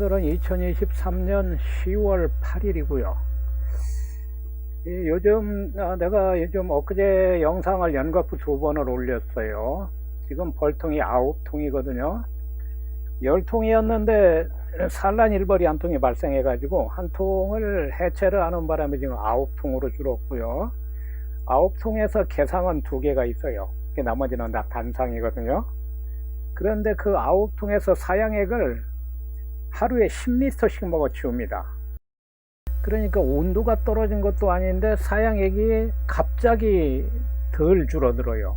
오늘은 2023년 10월 8일이고요. 요즘 아, 내가 요즘 엊그제 영상을 연거푸 두 번을 올렸어요. 지금 벌통이 9통이거든요. 10통이었는데 산란 일벌이 한 통이 발생해 가지고 한 통을 해체를 하는 바람에 지금 9통으로 줄었고요. 9통에서 개상은 두 개가 있어요. 나머지는 다 단상이거든요. 그런데 그 9통에서 사양액을 하루에 10리터씩 먹어 치웁니다. 그러니까 온도가 떨어진 것도 아닌데 사양액이 갑자기 덜 줄어들어요.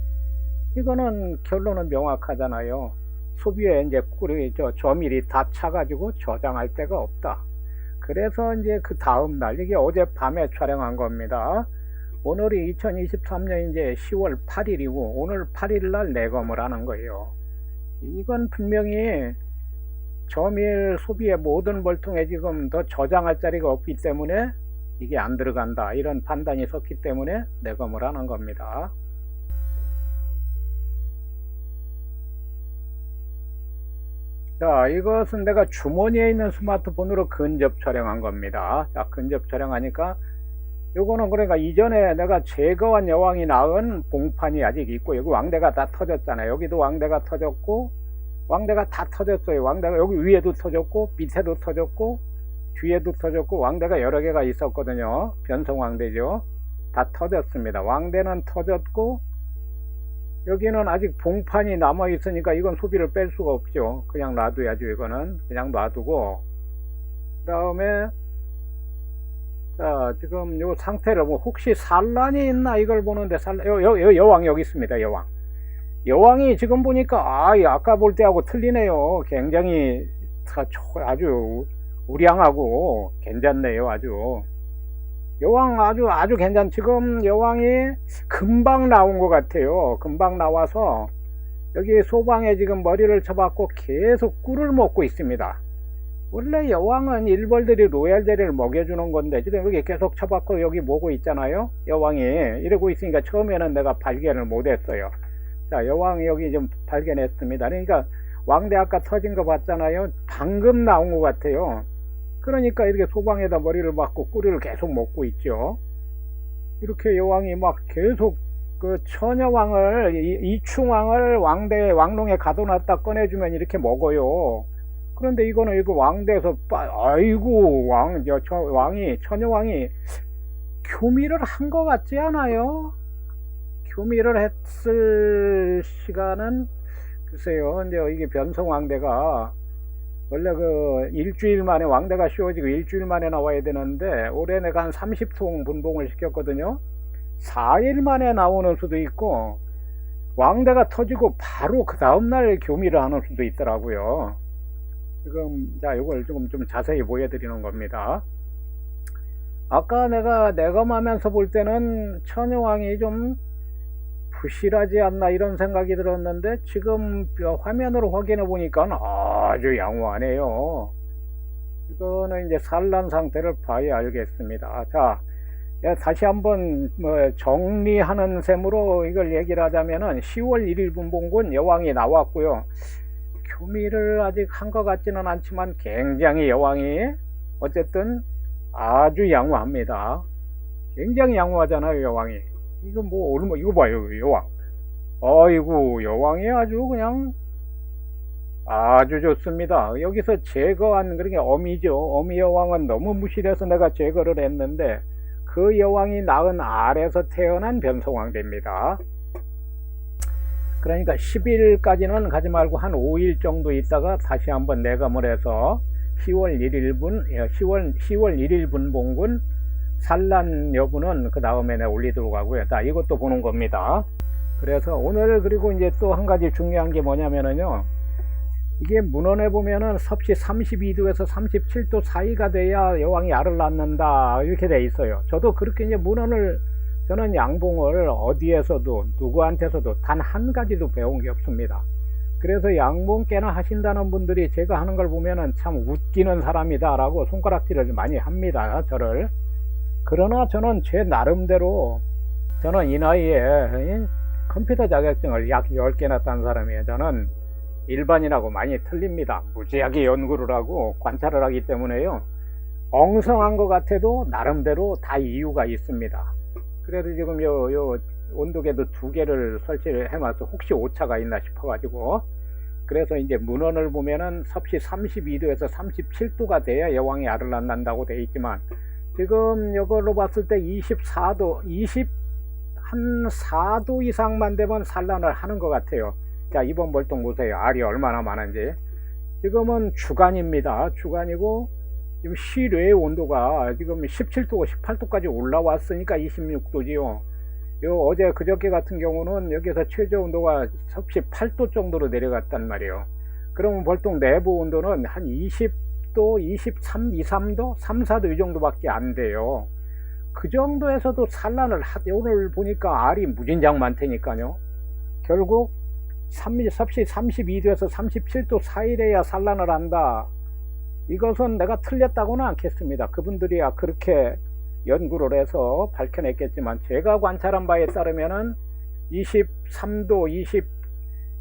이거는 결론은 명확하잖아요. 소비에 이제 꿀이 저 저밀이 다 차가지고 저장할 데가 없다. 그래서 이제 그 다음 날 이게 어제 밤에 촬영한 겁니다. 오늘이 2023년 이제 10월 8일이고 오늘 8일 날 내검을 하는 거예요. 이건 분명히 저밀 소비의 모든 벌통에 지금 더 저장할 자리가 없기 때문에 이게 안 들어간다 이런 판단이 섰기 때문에 내검을 하는 겁니다. 자 이것은 내가 주머니에 있는 스마트폰으로 근접 촬영한 겁니다. 자 근접 촬영하니까 요거는 그러니까 이전에 내가 제거한 여왕이 낳은 봉판이 아직 있고 여기 왕대가 다 터졌잖아요. 여기도 왕대가 터졌고 왕대가 다 터졌어요. 왕대가 여기 위에도 터졌고 밑에도 터졌고 뒤에도 터졌고 왕대가 여러 개가 있었거든요. 변성 왕대죠. 다 터졌습니다. 왕대는 터졌고 여기는 아직 봉판이 남아 있으니까 이건 소비를 뺄 수가 없죠. 그냥 놔둬야죠. 이거는 그냥 놔두고 그 다음에 자 지금 요 상태를 뭐 혹시 산란이 있나 이걸 보는데 산란 여, 여, 여, 여왕 여기 있습니다. 여왕 여왕이 지금 보니까 아 아까 볼 때하고 틀리네요. 굉장히 아주 우량하고 괜찮네요. 아주 여왕 아주 아주 괜찮. 지금 여왕이 금방 나온 것 같아요. 금방 나와서 여기 소방에 지금 머리를 쳐박고 계속 꿀을 먹고 있습니다. 원래 여왕은 일벌들이 로얄제리를 먹여주는 건데 지금 여기 계속 쳐박고 여기 모고 있잖아요. 여왕이 이러고 있으니까 처음에는 내가 발견을 못했어요. 자, 여왕 여기 좀 발견했습니다. 그러니까 왕대 아까 터진 거 봤잖아요. 방금 나온 것 같아요. 그러니까 이렇게 소방에다 머리를 맞고 꿀을 계속 먹고 있죠. 이렇게 여왕이 막 계속 그 처녀왕을 이충왕을 왕대 왕롱에 가둬놨다 꺼내주면 이렇게 먹어요. 그런데 이거는 이거 왕대에서 빠, 아이고 왕, 저, 저 왕이 처녀왕이 교미를 한 것 같지 않아요? 교미를 했을 시간은 글쎄요. 근데 이게 변성 왕대가 원래 그 일주일 만에 왕대가 씌워지고 일주일 만에 나와야 되는데 올해 내가 한 30통 분봉을 시켰거든요. 4일 만에 나오는 수도 있고 왕대가 터지고 바로 그 다음날 교미를 하는 수도 있더라고요. 지금 자 이걸 조금 좀 자세히 보여드리는 겁니다. 아까 내가 내검하면서 볼 때는 처녀왕이 좀 부실하지 않나 이런 생각이 들었는데 지금 화면으로 확인해 보니까 아주 양호하네요. 이거는 이제 산란 상태를 봐야 알겠습니다. 자, 다시 한번 뭐 정리하는 셈으로 이걸 얘기를 하자면은 10월 1일 분봉군 여왕이 나왔고요. 교미를 아직 한 것 같지는 않지만 굉장히 여왕이 어쨌든 아주 양호합니다. 굉장히 양호하잖아요, 여왕이. 이거 뭐 얼마 이거 봐요 여왕. 아이고 여왕이 아주 그냥 아주 좋습니다. 여기서 제거한 그런 게 어미죠. 어미 여왕은 너무 무시돼서 내가 제거를 했는데 그 여왕이 낳은 알에서 태어난 변성왕대입니다. 그러니까 10일까지는 가지 말고 한 5일 정도 있다가 다시 한번 내감을 해서 10월 1일분 10월 10월 1일 분 봉군 산란 여부는 그 다음에 올리도록 하고요. 자, 이것도 보는 겁니다. 그래서 오늘 그리고 이제 또 한 가지 중요한 게 뭐냐면은요. 이게 문헌에 보면은 섭씨 32도에서 37도 사이가 돼야 여왕이 알을 낳는다 이렇게 돼 있어요. 저도 그렇게 이제 문헌을 저는 양봉을 어디에서도 누구한테서도 단 한 가지도 배운 게 없습니다. 그래서 양봉 깨나 하신다는 분들이 제가 하는 걸 보면은 참 웃기는 사람이다 라고 손가락질을 많이 합니다. 저를. 그러나 저는 제 나름대로 저는 이 나이에 컴퓨터 자격증을 약 10개나 딴 사람이에요. 저는 일반인하고 많이 틀립니다. 무지하게 연구를 하고 관찰을 하기 때문에요. 엉성한 것 같아도 나름대로 다 이유가 있습니다. 그래도 지금 요, 요 온도계도 두 개를 설치를 해놔서 혹시 오차가 있나 싶어가지고 그래서 이제 문헌을 보면은 섭씨 32도에서 37도가 돼야 여왕이 알을 낳는다고 돼 있지만 지금 이걸로 봤을 때 24도, 20, 한 4도 이상만 되면 산란을 하는 것 같아요. 자, 이번 벌통 보세요. 알이 얼마나 많은지. 지금은 주간입니다. 주간이고, 지금 실외의 온도가 지금 17도, 18도까지 올라왔으니까 26도지요. 요 어제 그저께 같은 경우는 여기서 최저 온도가 섭씨 8도 정도로 내려갔단 말이에요. 그러면 벌통 내부 온도는 한 20 도, 23, 2, 3도, 3, 4도 이 정도밖에 안 돼요. 그 정도에서도 산란을 하, 오늘 보니까 알이 무진장 많다니까요. 결국 3, 섭씨 32도에서 37도 사이래야 산란을 한다. 이것은 내가 틀렸다고는 않겠습니다. 그분들이야 그렇게 연구를 해서 밝혀냈겠지만 제가 관찰한 바에 따르면은 23도, 20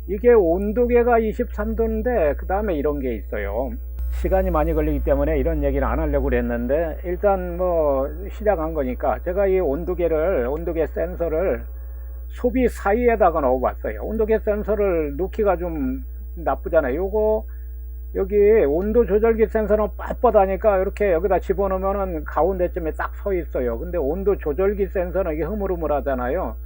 이게 온도계가 23도인데 그 다음에 이런 게 있어요. 시간이 많이 걸리기 때문에 이런 얘기는 안 하려고 그랬는데 일단 뭐 시작한 거니까 제가 이 온도계를 온도계 센서를 소비 사이에다가 넣어봤어요. 온도계 센서를 놓기가 좀 나쁘잖아요. 요거 여기 온도 조절기 센서는 빳빳하니까 이렇게 여기다 집어넣으면은 가운데쯤에 딱 서 있어요. 근데 온도 조절기 센서는 이게 흐물흐물하잖아요.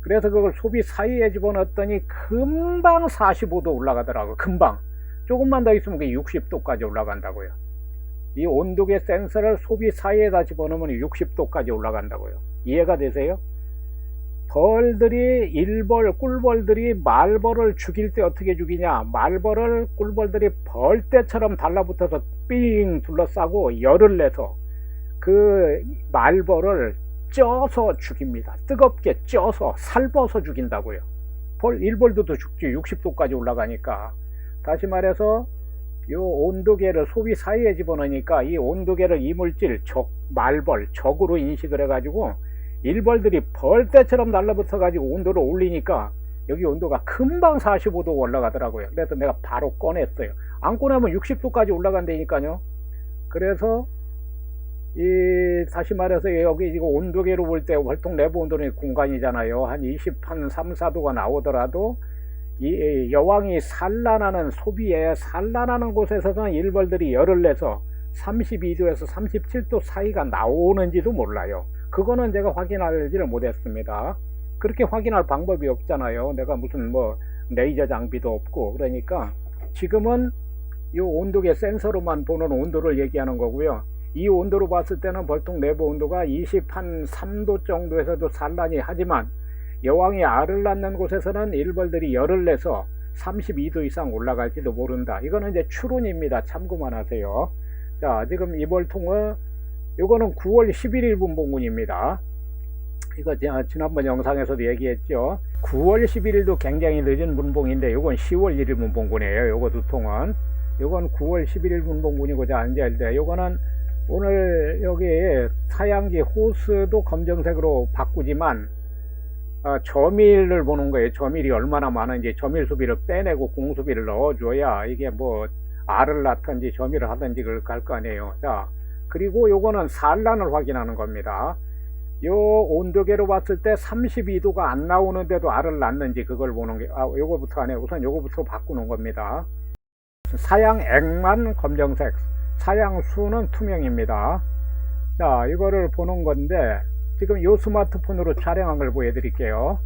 그래서 그걸 소비 사이에 집어넣었더니 금방 45도 올라가더라고요. 금방. 조금만 더 있으면 그게 60도까지 올라간다고요. 이 온도계 센서를 소비 사이에다 집어넣으면 60도까지 올라간다고요. 이해가 되세요? 벌들이 일벌 꿀벌들이 말벌을 죽일 때 어떻게 죽이냐 말벌을 꿀벌들이 벌떼처럼 달라붙어서 삥 둘러싸고 열을 내서 그 말벌을 쪄서 죽입니다 뜨겁게 쪄서 살버서 죽인다고요 벌 일벌도 죽지 60도까지 올라가니까 다시 말해서 요 온도계를 소비 사이에 집어넣으니까 이 온도계를 이물질 적 말벌 적으로 인식을 해가지고 일벌들이 벌떼처럼 달라붙어 가지고 온도를 올리니까 여기 온도가 금방 45도 올라가더라고요. 그래서 내가 바로 꺼냈어요. 안 꺼내면 60도까지 올라간다니까요. 그래서 이 다시 말해서 여기 이거 온도계로 볼때 활동 내부 온도는 공간이잖아요. 한 20, 한 3, 4도가 나오더라도 이 여왕이 산란하는 소비에 산란하는 곳에서는 일벌들이 열을 내서 32도에서 37도 사이가 나오는지도 몰라요. 그거는 제가 확인하지를 못했습니다. 그렇게 확인할 방법이 없잖아요. 내가 무슨 뭐 레이저 장비도 없고 그러니까 지금은 이 온도계 센서로만 보는 온도를 얘기하는 거고요. 이 온도로 봤을 때는 벌통 내부 온도가 20한 3도 정도에서도 산란이 하지만 여왕이 알을 낳는 곳에서는 일벌들이 열을 내서 32도 이상 올라갈지도 모른다. 이거는 이제 추론입니다. 참고만 하세요. 자, 지금 이 벌통을 이거는 9월 11일 분봉군입니다. 이거 지난번 영상에서도 얘기했죠. 9월 11일도 굉장히 늦은 문봉인데 이건 10월 1일 문봉군이에요. 요거 두 통은. 요건 9월 11일 문봉군이고 자 이제 요거는 오늘 여기 사양기 호스도 검정색으로 바꾸지만 어, 점일을 보는 거예요. 점일이 얼마나 많은지 점일 수비를 빼내고 공수비를 넣어줘야 이게 뭐 알을 낳든지 점일을 하든지 그럴 거 아니에요. 자 그리고 요거는 산란을 확인하는 겁니다. 요 온도계로 봤을 때 32도가 안 나오는데도 알을 낳는지 그걸 보는 게, 아, 요거부터 안에 우선 요거부터 바꾸는 겁니다. 사양 액만 검정색, 사양 수는 투명입니다. 자, 이거를 보는 건데, 지금 요 스마트폰으로 촬영한 걸 보여드릴게요.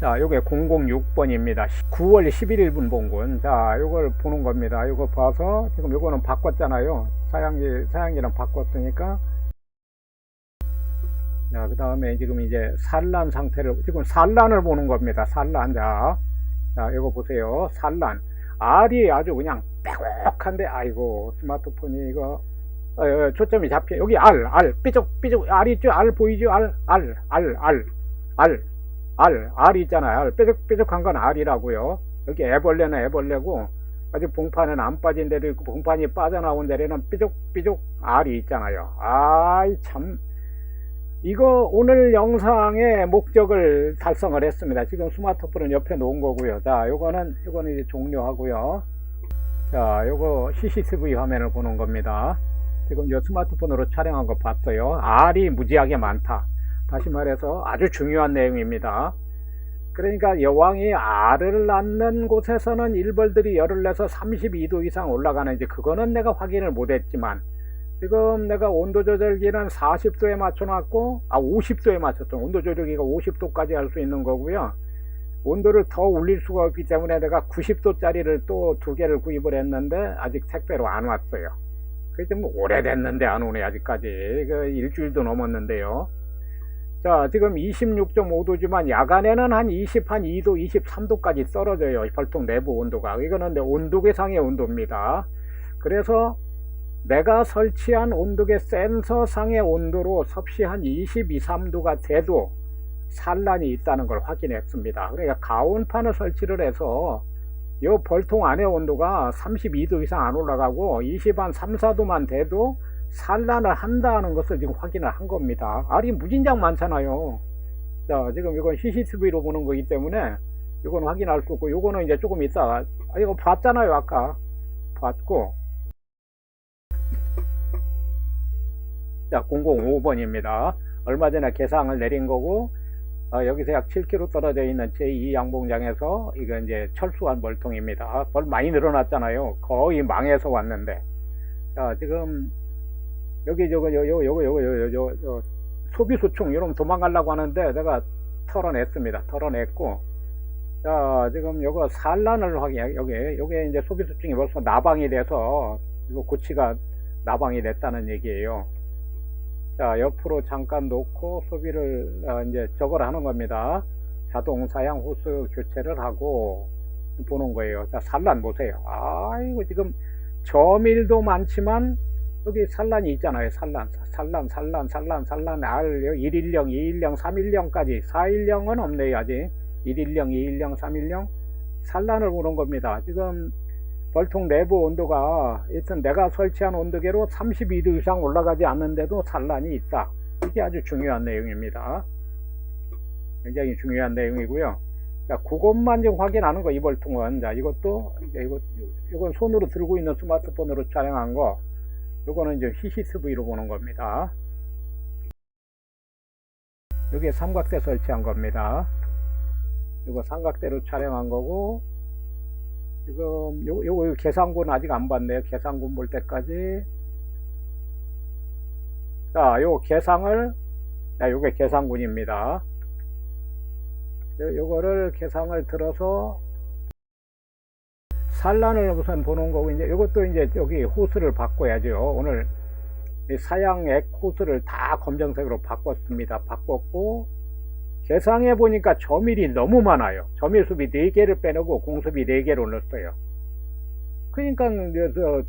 자, 요게 006번입니다. 9월 11일 분봉군. 자, 요걸 보는 겁니다. 요거 봐서, 지금 요거는 바꿨잖아요. 사양기, 사양기랑 바꿨으니까. 자, 그 다음에 지금 이제 산란 상태를, 지금 산란을 보는 겁니다. 산란. 자, 자, 요거 보세요. 산란. 알이 아주 그냥 빼곡한데, 아이고, 스마트폰이 이거, 어, 어, 초점이 잡혀. 여기 알, 알, 삐죽, 삐죽, 알 있죠? 알 보이죠? 알, 알, 알, 알, 알, 알, 알 있잖아요. 알, 삐죽 삐죽한 건 알이라고요. 여기 애벌레는 애벌레고, 아직 봉판은 안 빠진 데도 있고, 봉판이 빠져나온 데에는 삐죽 삐죽 알이 있잖아요. 아이, 참. 이거 오늘 영상의 목적을 달성을 했습니다. 지금 스마트폰은 옆에 놓은 거고요. 자, 요거는 요거는 이제 종료하고요. 자, 요거 CCTV 화면을 보는 겁니다. 지금 요 스마트폰으로 촬영한 거 봤어요. R이 무지하게 많다. 다시 말해서 아주 중요한 내용입니다. 그러니까 여왕이 알을 낳는 곳에서는 일벌들이 열을 내서 32도 이상 올라가는지 그거는 내가 확인을 못했지만 지금 내가 온도 조절기는 40도에 맞춰놨고 아 50도에 맞췄죠. 온도 조절기가 50도까지 할 수 있는 거고요. 온도를 더 올릴 수가 없기 때문에 내가 90도짜리를 또 두 개를 구입을 했는데 아직 택배로 안 왔어요. 그게 좀 오래됐는데 안 오네 아직까지. 그 일주일도 넘었는데요. 자, 지금 26.5도지만 야간에는 한 20, 한 2도, 23도까지 떨어져요. 벌통 내부 온도가. 이거는 내 온도계상의 온도입니다. 그래서 내가 설치한 온도계 센서상의 온도로 섭씨 한 22, 3도가 돼도 산란이 있다는 걸 확인했습니다. 그러니까 가온판을 설치를 해서 이 벌통 안의 온도가 32도 이상 안 올라가고 20, 한 3, 4도만 돼도 산란을 한다는 것을 지금 확인을 한 겁니다. 알이 무진장 많잖아요. 자, 지금 이건 CCTV로 보는 거기 때문에 이건 확인할 수 없고, 이거는 이제 조금 있다가, 아, 이거 봤잖아요, 아까. 봤고. 자, 005번입니다. 얼마 전에 개상을 내린 거고, 어, 여기서 약 7km 떨어져 있는 제2 양봉장에서 이거 이제 철수한 멀통입니다. 벌 많이 늘어났잖아요. 거의 망해서 왔는데. 자, 지금 여기 저거 요거 요거 요, 요, 요, 소비 소총 이런 도망가려고 하는데 내가 털어냈습니다. 털어냈고 자 지금 요거 산란을 확인 여기 요게 이제 소비 소총이 벌써 나방이 돼서 이거 고치가 나방이 됐다는 얘기예요. 자 옆으로 잠깐 놓고 소비를 어, 이제 저걸 하는 겁니다. 자동 사양 호스 교체를 하고 보는 거예요. 자 산란 보세요. 아이고 지금 저밀도 많지만 여기 산란이 있잖아요. 산란, 산란, 산란, 산란, 산란, R, 1일령, 2일령, 3일령까지. 4일령은 없네요, 아직. 1일령, 2일령, 3일령. 산란을 보는 겁니다. 지금 벌통 내부 온도가 일단 내가 설치한 온도계로 32도 이상 올라가지 않는데도 산란이 있다. 이게 아주 중요한 내용입니다. 굉장히 중요한 내용이고요. 자, 그것만 좀 확인하는 거, 이 벌통은. 자, 이것도, 이거, 이건 손으로 들고 있는 스마트폰으로 촬영한 거. 요거는 이제 CCTV로 보는 겁니다. 여기에 삼각대 설치한 겁니다. 이거 삼각대로 촬영한 거고, 지금 요, 요거 요 계산군 아직 안 봤네요. 계산군 볼 때까지. 자, 요 계상을, 자, 요게 계산군입니다. 요, 요거를 계상을 들어서 산란을 우선 보는 거고 이제 이것도 이제 여기 호스를 바꿔야죠. 오늘 사양액 호스를 다 검정색으로 바꿨습니다. 바꿨고 계상해 보니까 점일이 너무 많아요. 점일 숲이 4개를 빼놓고 공습이 4개를 넣었어요. 그러니까 저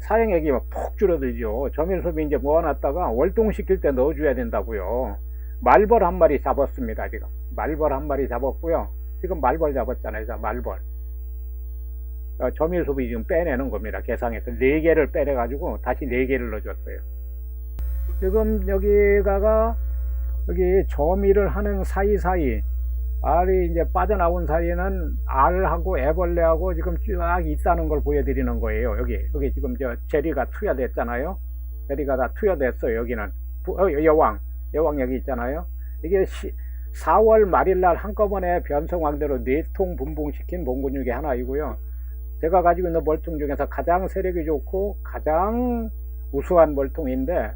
사양액이 푹 줄어들죠. 점일 숲이 이제 모아놨다가 월동시킬 때 넣어줘야 된다고요. 말벌 한 마리 잡았습니다. 지금 말벌 한 마리 잡았고요. 지금 말벌 잡았잖아요. 자, 말벌. 어, 점유 소비 지금 빼내는 겁니다. 계상에서 4개를 빼내가지고 다시 4개를 넣어줬어요. 지금 여기다가 여기 점유를 하는 사이사이 알이 이제 빠져나온 사이에는 알하고 애벌레하고 지금 쫙 있다는 걸 보여드리는 거예요. 여기 여기 지금 저 제리가 투여됐잖아요. 제리가 다 투여됐어요. 여기는 어, 여왕 여왕 여기 있잖아요. 이게 시, 4월 말일 날 한꺼번에 변성왕대로 4통 분봉시킨 몽근육의 하나이고요. 제가 가지고 있는 멀통 중에서 가장 세력이 좋고 가장 우수한 멀통인데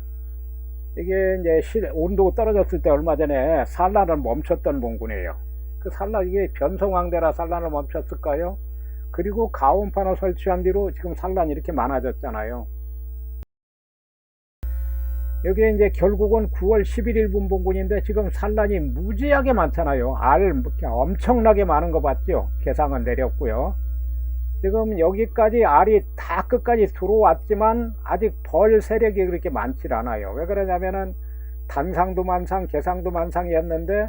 이게 이제 실, 온도가 떨어졌을 때 얼마 전에 산란을 멈췄던 몽군이에요. 그 산란 이게 변성황대라 산란을 멈췄을까요? 그리고 가온판을 설치한 뒤로 지금 산란이 이렇게 많아졌잖아요. 여기에 이제 결국은 9월 11일 분봉군인데 지금 산란이 무지하게 많잖아요. 알 엄청나게 많은 거 봤죠? 계상은 내렸고요. 지금 여기까지 알이 다 끝까지 들어왔지만 아직 벌 세력이 그렇게 많지 않아요. 왜 그러냐면은 단상도 만상, 개상도 만상이었는데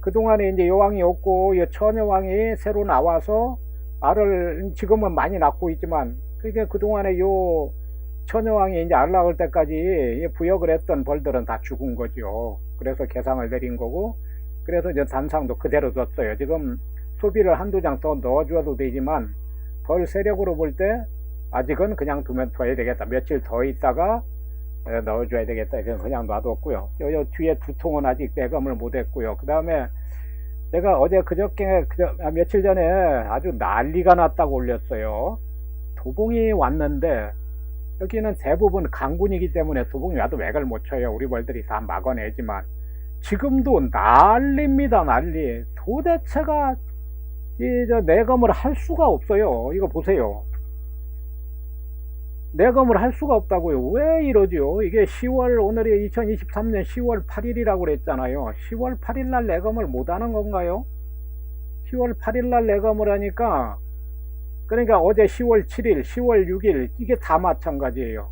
그동안에 이제 여왕이 없고 처녀왕이 새로 나와서 알을 지금은 많이 낳고 있지만 그게 그동안에 요 처녀왕이 이제 알 낳을 때까지 부역을 했던 벌들은 다 죽은 거죠. 그래서 개상을 내린 거고 그래서 이제 단상도 그대로 뒀어요. 지금 소비를 한두 장 더 넣어줘도 되지만 벌 세력으로 볼 때 아직은 그냥 두면 둬야 되겠다. 며칠 더 있다가 에, 넣어줘야 되겠다. 그냥 그냥 놔뒀고요. 요, 요 뒤에 두 통은 아직 내감을 못했고요. 그 다음에 내가 어제 그저께 그저, 아, 며칠 전에 아주 난리가 났다고 올렸어요. 도봉이 왔는데 여기는 대부분 강군이기 때문에 도봉이 와도 맥을 못 쳐요. 우리 벌들이 다 막아내지만 지금도 난리입니다. 난리. 도대체가 이 저 내검을 할 수가 없어요. 이거 보세요. 내검을 할 수가 없다고요. 왜 이러죠? 이게 10월 오늘이 2023년 10월 8일이라고 그랬잖아요. 10월 8일 날 내검을 못 하는 건가요? 10월 8일 날 내검을 하니까 그러니까 어제 10월 7일, 10월 6일 이게 다 마찬가지예요.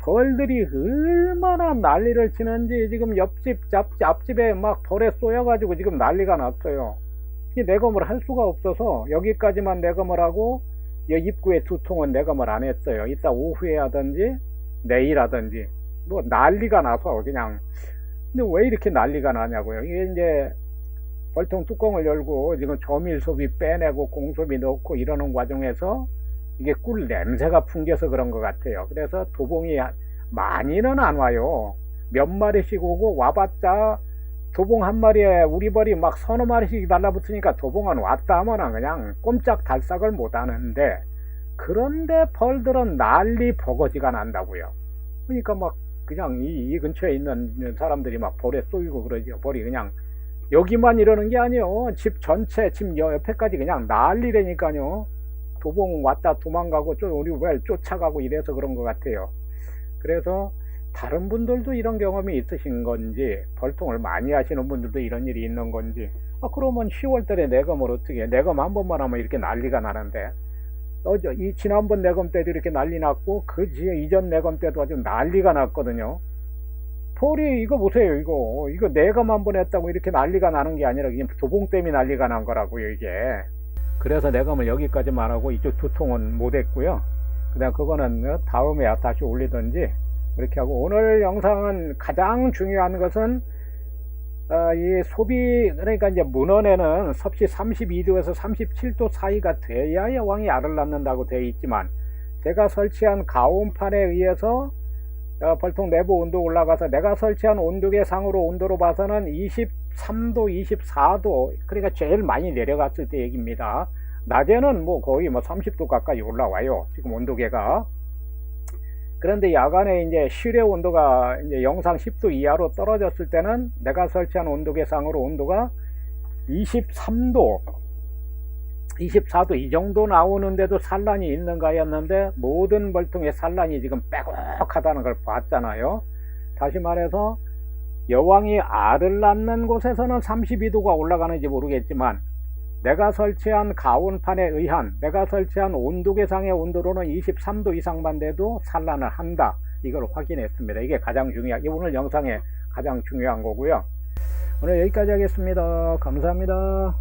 벌들이 얼마나 난리를 치는지 지금 옆집, 앞집, 앞집에 막 벌에 쏘여가지고 지금 난리가 났어요. 이 내검을 할 수가 없어서 여기까지만 내검을 하고 이 입구에 두 통은 내검을 안 했어요. 이따 오후에 하든지 내일 하든지 뭐 난리가 나서 그냥 근데 왜 이렇게 난리가 나냐고요. 이게 이제 벌통 뚜껑을 열고 지금 조밀 소비 빼내고 공소비 넣고 이러는 과정에서 이게 꿀 냄새가 풍겨서 그런 것 같아요. 그래서 도봉이 많이는 안 와요. 몇 마리씩 오고 와봤자 도봉 한 마리에 우리 벌이 막 서너 마리씩 달라붙으니까 도봉은 왔다 하면 그냥 꼼짝 달싹을 못 하는데 그런데 벌들은 난리 버거지가 난다고요. 그러니까 막 그냥 이, 이 근처에 있는 사람들이 막 벌에 쏘이고 그러죠. 벌이 그냥 여기만 이러는 게 아니요. 집 전체 집 옆에까지 그냥 난리라니까요. 도봉 왔다 도망가고 좀 우리 왜 쫓아가고 이래서 그런 것 같아요. 그래서 다른 분들도 이런 경험이 있으신 건지 벌통을 많이 하시는 분들도 이런 일이 있는 건지 아 그러면 10월달에 내검을 어떻게 해? 내검 한 번만 하면 이렇게 난리가 나는데 어저 이 지난번 내검 때도 이렇게 난리 났고 그 지에 이전 내검 때도 아주 난리가 났거든요. 벌이 이거 보세요 이거 이거 내검 한 번 했다고 이렇게 난리가 나는 게 아니라 그냥 도봉 때문에 난리가 난 거라고요 이게. 그래서 내검을 여기까지만 하고 이쪽 두 통은 못 했고요. 그다음 그거는 다음에 다시 올리든지 이렇게 하고 오늘 영상은 가장 중요한 것은 어, 이 소비 그러니까 이제 문헌에는 섭씨 32도에서 37도 사이가 돼야 여왕이 알을 낳는다고 되어 있지만 제가 설치한 가온판에 의해서 어, 벌통 내부 온도 올라가서 내가 설치한 온도계 상으로 온도로 봐서는 23도, 24도 그러니까 제일 많이 내려갔을 때 얘기입니다. 낮에는 뭐 거의 뭐 30도 가까이 올라와요. 지금 온도계가. 그런데 야간에 이제 실외 온도가 이제 영상 10도 이하로 떨어졌을 때는 내가 설치한 온도 계상으로 온도가 23도, 24도 이 정도 나오는데도 산란이 있는가였는데 모든 벌통에 산란이 지금 빼곡하다는 걸 봤잖아요. 다시 말해서 여왕이 알을 낳는 곳에서는 32도가 올라가는지 모르겠지만 내가 설치한 가온판에 의한 내가 설치한 온도 계상의 온도로는 23도 이상만 돼도 산란을 한다. 이걸 확인했습니다. 이게 가장 중요한, 오늘 영상에 가장 중요한 거고요. 오늘 여기까지 하겠습니다. 감사합니다.